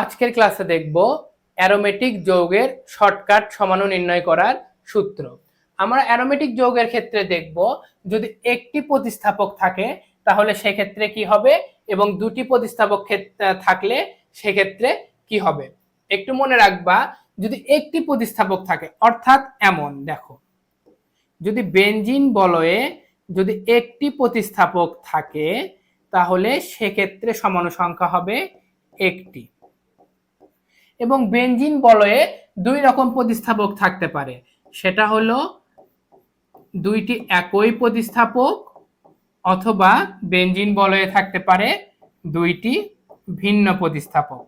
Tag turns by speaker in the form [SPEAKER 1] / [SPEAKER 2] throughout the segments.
[SPEAKER 1] আজকের ক্লাসে দেখব অ্যারোমেটিক যৌগের শর্টকাট সমাণু নির্ণয় করার সূত্র। আমরা অ্যারোমেটিক যৌগের ক্ষেত্রে দেখব, যদি একটি প্রতিস্থাপক থাকে, তাহলে সেক্ষেত্রে কি হবে এবং দুটি প্রতিস্থাপক থাকলে সেক্ষেত্রে কি হবে? একটু মনে রাখবা, যদি একটি প্রতিস্থাপক থাকে, অর্থাৎ এমন, দেখো। যদি বেনজিন বলয়ে যদি একটি প্রতিস্থাপক থাকে, তাহলে সেক্ষেত্রে সমাণু সংখ্যা হবে একটি। এবং বেঞ্জিন বলয়ে দুই রকম প্রতিস্থাপক থাকতে পারে। সেটা হলো দুইটি একই প্রতিস্থাপক অথবা বেঞ্জিন বলয়ে থাকতে পারে দুইটি ভিন্ন প্রতিস্থাপক।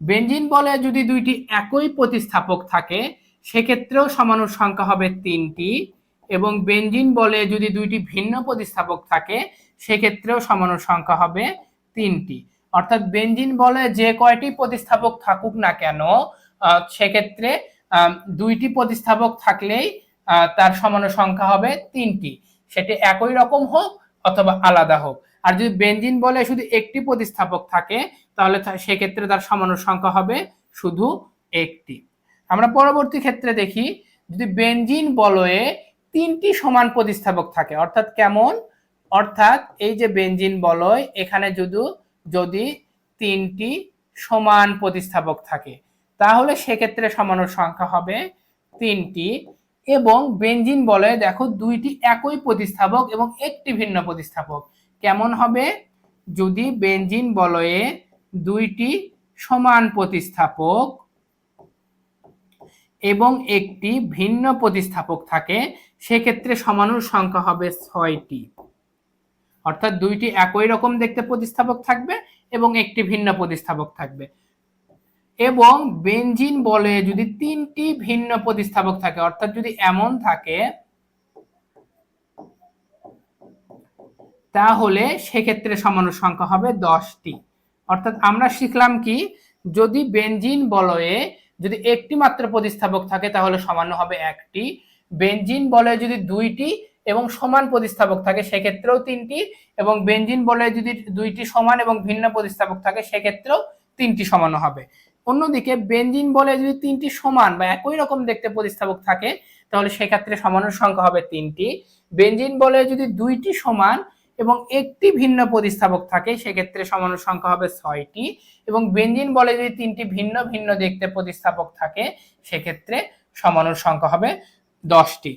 [SPEAKER 1] বেঞ্জিন বলে যদি দুইটি একই প্রতিস্থাপক থাকে, সেক্ষেত্রেও সমানুর সংখ্যা হবে তিনটি এবং বেঞ্জিন বলে যদি দুইটি ভিন্ন প্রতিস্থাপক থাকে, সেক্ষেত্রেও সমানুর সংখ্যা হবে তিনটি। অর্থাৎ বেনজিন বলে যে কয়টি প্রতিস্থাপক থাকুক না কেন সেক্ষেত্রে দুইটি প্রতিস্থাপক থাকলেই তার সমানুর সংখ্যা হবে তিনটি। সেটি একই রকম হোক অথবা আলাদা হোক। আর যদি বেনজিন বলে শুধু একটি প্রতিস্থাপক থাকে, তাহলে সেক্ষেত্রে তার সমানুর সংখ্যা হবে শুধু একটি। আমরা পরবর্তী ক্ষেত্রে দেখি, যদি বেনজিন বলয়ে তিনটি সমান প্রতিস্থাপক থাকে, অর্থাৎ কেমন? অর্থাৎ এই যে বেনজিন বলয়, এখানে যদি যদি তিনটি সমান প্রতিস্থাপক থাকে, তাহলে সেক্ষেত্রে সমানুর সংখ্যা হবে তিনটি এবং বেঞ্জিন বলয়ে দেখো, দুইটি একই প্রতিস্থাপক এবং একটি ভিন্ন প্রতিস্থাপক। কেমন হবে? যদি বেঞ্জিন বলয়ে দুইটি সমান প্রতিস্থাপক এবং একটি ভিন্ন প্রতিস্থাপক থাকে, সেক্ষেত্রে সমানুর সংখ্যা হবে ছয়টি। অর্থাৎ দুইটি একই রকম দেখতে প্রতিস্থাপক থাকবে এবং একটি ভিন্ন প্রতিস্থাপক থাকবে। এবং বেনজিন বলে যদি তিনটি ভিন্ন প্রতিস্থাপক থাকে, অর্থাৎ যদি এমন থাকে, তাহলে সেক্ষেত্রে সমানুর সংখ্যা হবে দশটি। অর্থাৎ আমরা শিখলাম কি, যদি বেনজিন বলয়ে যদি একটি মাত্র প্রতিস্থাপক থাকে, তাহলে সমান্য হবে একটি। বেনজিন বলয়ে যদি দুইটি এবং সমান প্রতিস্থাপক থাকে, সেক্ষেত্রেও তিনটি। এবং বেঞ্জিন বলে যদি দুইটি সমান এবং ভিন্ন প্রতিস্থাপক থাকে, সেক্ষেত্রেও তিনটি সমান হবে। অন্যদিকে বেঞ্জিন বলে যদি তিনটি সমান বা একই রকম দেখতে প্রতিস্থাপক থাকে, তাহলে সেক্ষেত্রে সমানুর সংখ্যা হবে তিনটি। বেঞ্জিন বলে যদি দুইটি সমান এবং একটি ভিন্ন প্রতিস্থাপক থাকে, সেক্ষেত্রে সমানুর সংখ্যা হবে ছয়টি। এবং বেঞ্জিন বলে যদি তিনটি ভিন্ন ভিন্ন দেখতে প্রতিস্থাপক থাকে, সেক্ষেত্রে সমানুর সংখ্যা হবে দশটি।